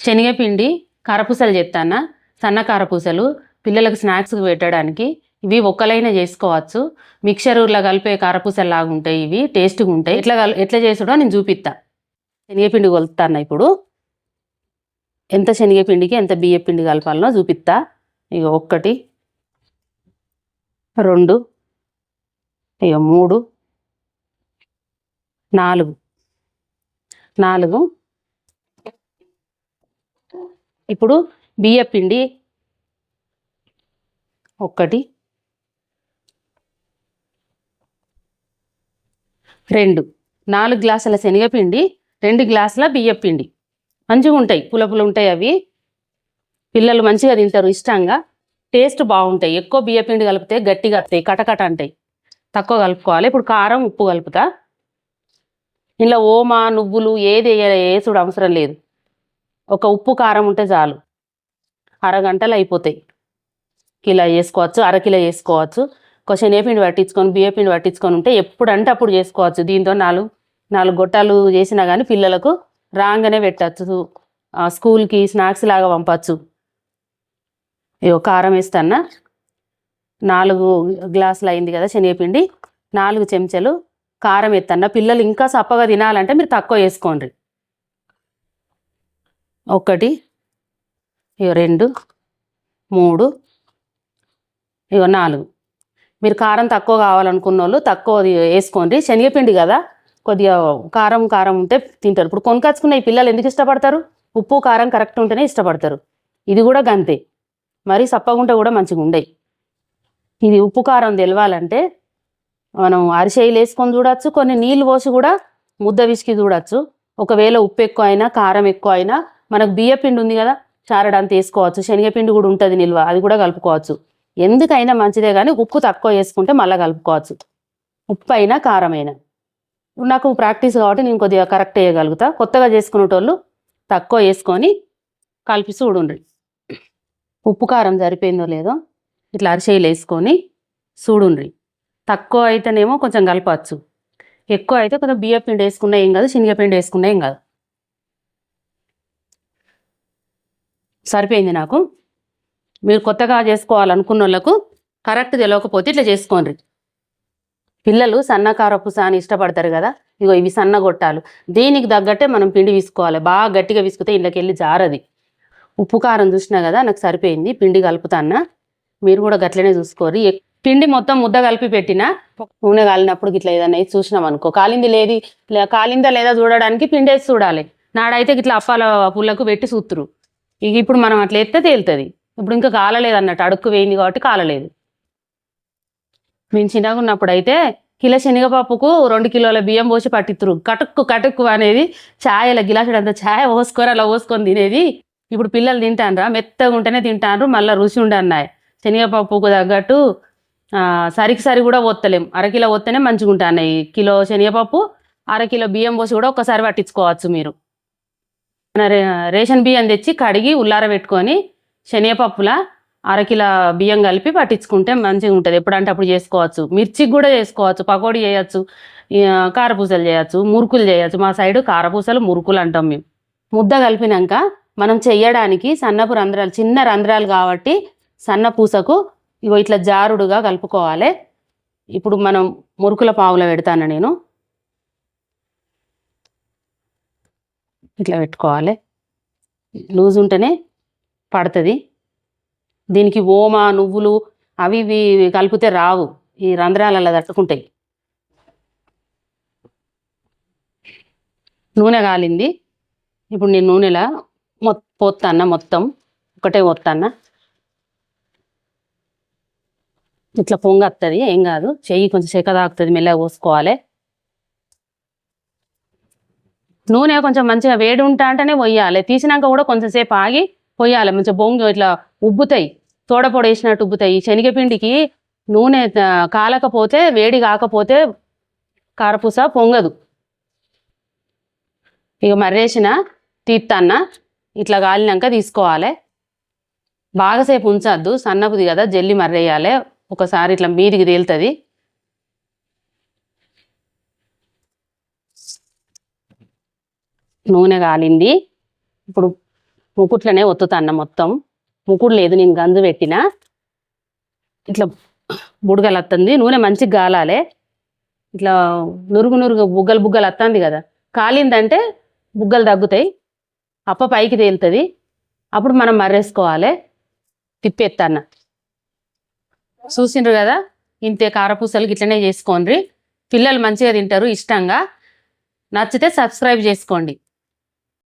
శనగపిండి కారపూసలు చెప్తానా సన్న కారపూసలు పిల్లలకు స్నాక్స్కి పెట్టడానికి ఇవి ఒక్కలైనా చేసుకోవచ్చు. మిక్చర్లో కలిపే కారపూసలు లాగా ఉంటాయి ఇవి టేస్ట్గా ఉంటాయి. ఎట్లా ఎట్లా చేసుడో నేను చూపిస్తా శనగపిండి కొలుతాను ఇప్పుడు. ఎంత శనగపిండికి ఎంత బియ్యపిండి కలపాలనో చూపిస్తా ఇక ఒక్కటి రెండు ఇక మూడు నాలుగు. నాలుగు ఇప్పుడు బియ్య పిండి ఒక్కటి రెండు. నాలుగు గ్లాసుల శనగపిండి రెండు గ్లాసుల బియ్య పిండి. మంచిగా ఉంటాయి. పులపులు ఉంటాయి అవి. పిల్లలు మంచిగా తింటారు ఇష్టంగా. టేస్ట్ బాగుంటాయి. ఎక్కువ బియ్య పిండి కలిపితే గట్టిగా వస్తాయి కటకట అంటాయి. తక్కువ కలుపుకోవాలి. ఇప్పుడు కారం ఉప్పు కలుపుతా. ఇందులో ఓమా నువ్వులు ఏది వేయాలి వేసుడు అవసరం లేదు. ఒక ఉప్పు కారం ఉంటే చాలు. అరగంటలు అయిపోతాయి కిలో వేసుకోవచ్చు అరకిలో వేసుకోవచ్చు. ఒక శనగపిండి పట్టించుకొని బియ్యపిండి పట్టించుకొని ఉంటే ఎప్పుడంటే అప్పుడు చేసుకోవచ్చు. దీంతో నాలుగు నాలుగు గొట్టాలు చేసినా కానీ పిల్లలకు రాగానే పెట్టచ్చు. స్కూల్కి స్నాక్స్ లాగా పంపచ్చు. ఇగో కారం వేస్తానా నాలుగు గ్లాసులు అయింది కదా శనగపిండి నాలుగు చెంచాలు కారం ఎత్తన్నా పిల్లలు ఇంకా చప్పగా తినాలంటే మీరు తక్కువ వేసుకోండి. ఒకటి ఇగో రెండు మూడు ఇగో నాలుగు. మీరు కారం తక్కువ కావాలనుకున్న వాళ్ళు తక్కువ వేసుకోండి. శనగపిండి కదా కొద్దిగా కారం కారం ఉంటే తింటారు. ఇప్పుడు కొనుకొచ్చుకున్న ఈ పిల్లలు ఎందుకు ఇష్టపడతారు? ఉప్పు కారం కరెక్ట్ ఉంటేనే ఇష్టపడతారు. ఇది కూడా గంతే. మరి సప్పగుంటే కూడా మంచిగా ఉండయి. ఇది ఉప్పు కారం తెలవాలంటే మనం అరిసెలు వేసుకొని చూడొచ్చు. కొన్ని నీళ్ళు పోసి కూడా ముద్ద విసికి చూడొచ్చు. ఒకవేళ ఉప్పు ఎక్కువ అయినా కారం ఎక్కువ అయినా మనకు బియ్యపిండి ఉంది కదా చారడానికి వేసుకోవచ్చు శనగపిండి కూడా ఉంటుంది నిల్వ అది కూడా కలుపుకోవచ్చు. ఎందుకైనా మంచిదే కానీ ఉప్పు తక్కువ వేసుకుంటే మళ్ళీ కలుపుకోవచ్చు. ఉప్పు అయినా కారం అయినా. నాకు ప్రాక్టీస్ కాబట్టి నేను కొద్దిగా కరెక్ట్ వేయగలుగుతా. కొత్తగా చేసుకునేటోళ్ళు తక్కువ వేసుకొని కలిపి చూడుండ్రి ఉప్పు కారం సరిపోయిందో లేదో ఇట్లా అరిసెలు వేసుకొని చూడుండ్రి తక్కువ అయితేనేమో కొంచెం కలపచ్చు. ఎక్కువ అయితే కొంచెం బియ్య పిండి వేసుకున్నా ఏం కాదు శనగపిండి వేసుకున్నా ఏం కాదు. సరిపోయింది నాకు. మీరు కొత్తగా చేసుకోవాలనుకున్న వాళ్ళకు కరెక్ట్ తెలియకపోతే ఇట్లా చేసుకోండి. పిల్లలు సన్నకారపు సాని ఇష్టపడతారు కదా. ఇగో ఇవి సన్న గొట్టాలు. దీనికి తగ్గట్టే మనం పిండి విసుకోవాలి. బాగా గట్టిగా విసుకుతే ఇంట్లోకి వెళ్ళి జారది. ఉప్పు కారం చూసినా కదా నాకు సరిపోయింది. పిండి కలుపుతాన్నా. మీరు కూడా గట్లనే చూసుకోరు పిండి మొత్తం ముద్ద కలిపి పెట్టినా నూనె కాలినప్పుడు ఇట్లా ఏదైనా చూసినాం అనుకో. కాలింది లేది. కాలిందా లేదా చూడడానికి పిండి వేసి చూడాలి. నాడైతే ఇట్లా అప్పాల పుల్లకు పెట్టి చూతురు ఇక ఇప్పుడు మనం అట్లా ఎత్తే తేలుతుంది. ఇప్పుడు ఇంకా కాలలేదు అన్నట్టు అడుక్కు వేయింది కాబట్టి కాలలేదు. మేము చిన్నగా ఉన్నప్పుడు అయితే కిలో శనగపప్పుకు రెండు కిలోల బియ్యం పోసి పట్టిత్తురు. కటుక్కు కటుక్కు అనేది ఛాయల గిలాసుడు అంత ఛాయ పోసుకొని అలా పోసుకొని తినేది. ఇప్పుడు పిల్లలు తింటాన్రా మెత్తగా ఉంటేనే తింటాన్రు మళ్ళీ రుచి ఉండన్నాయి. శనగపప్పుకు తగ్గట్టు సరికి సరి కూడా వత్తలేం అరకిలో వస్తేనే మంచిగా ఉంటాయి కిలో శనగపప్పు అరకిలో బియ్యం పోసి కూడా ఒక్కసారి పట్టించుకోవచ్చు మీరు. మన రే- రేషన్ బియ్యం తెచ్చి కడిగి ఉల్లార పెట్టుకొని శనగపప్పులా అరకిలో బియ్యం కలిపి పట్టించుకుంటే మంచిగా ఉంటుంది. ఎప్పుడంటే అప్పుడు చేసుకోవచ్చు. మిర్చికి కూడా చేసుకోవచ్చు. పకోడీ చేయొచ్చు. కారపూసలు చేయొచ్చు. మురుకులు చేయొచ్చు. మా సైడు కారపూసలు మురుకులు అంటాం మేము. ముద్ద కలిపినాక మనం చెయ్యడానికి సన్నపు రంధ్రాలు చిన్న రంధ్రాలు కాబట్టి సన్న పూసకు ఇగో ఇట్లా జారుడుగా కలుపుకోవాలి. ఇప్పుడు మనం మురుకుల పావులో పెడతాను నేను. ఇట్లా పెట్టుకోవాలి. లూజ్ ఉంటేనే పడుతుంది. దీనికి ఓమ నువ్వులు అవి ఇవి కలిపితే రావు. ఈ రంధ్రాలలో తట్టుకుంటాయి. నూనె కాలింది. ఇప్పుడు నేను నూనెలా మొ పోతాన్న మొత్తం. ఒకటే పోతాన్న ఇట్లా పొంగ వస్తుంది ఏం కాదు. చెయ్యి కొంచెం చెక్క తాకుతుంది మెల్లగా పోసుకోవాలి. నూనె కొంచెం మంచిగా వేడి ఉంటా అంటేనే పొయ్యాలి తీసినాక కూడా కొంచెంసేపు ఆగి పొయ్యాలి మంచిగా బొంగు ఇట్లా ఉబ్బుతాయి. తోడపొడి వేసినట్టు ఉబ్బుతాయి. శనగపిండికి నూనె కాలకపోతే వేడి కాకపోతే కారపూస పొంగదు. ఇక మర్రేసిన తీత్తన్న ఇట్లా కాలినాక తీసుకోవాలి. బాగాసేపు ఉంచద్దు. సన్నపుది కదా. జల్లి మర్రేయాలి. ఒకసారి ఇట్లా మీదికి తేలుతుంది. నూనె కాలింది. ఇప్పుడు ముకుట్లనే ఒత్తుతాన్న మొత్తం. ముకుడు లేదు నేను గంజు పెట్టిన. ఇట్లా బుడగలు వస్తుంది నూనె మంచిగా గాలాలే. ఇట్లా నురుగు నురుగు బుగ్గలు బుగ్గలు వస్తుంది కదా. కాలిందంటే బుగ్గలు తగ్గుతాయి. అప్ప పైకి తేలుతుంది. అప్పుడు మనం మర్రేసుకోవాలి. తిప్పేత్తన్న చూసిండ్రు కదా? ఇంతే కారపూసలు ఇట్లనే చేసుకోండి పిల్లలు మంచిగా తింటారు ఇష్టంగా. నచ్చితే సబ్స్క్రైబ్ చేసుకోండి.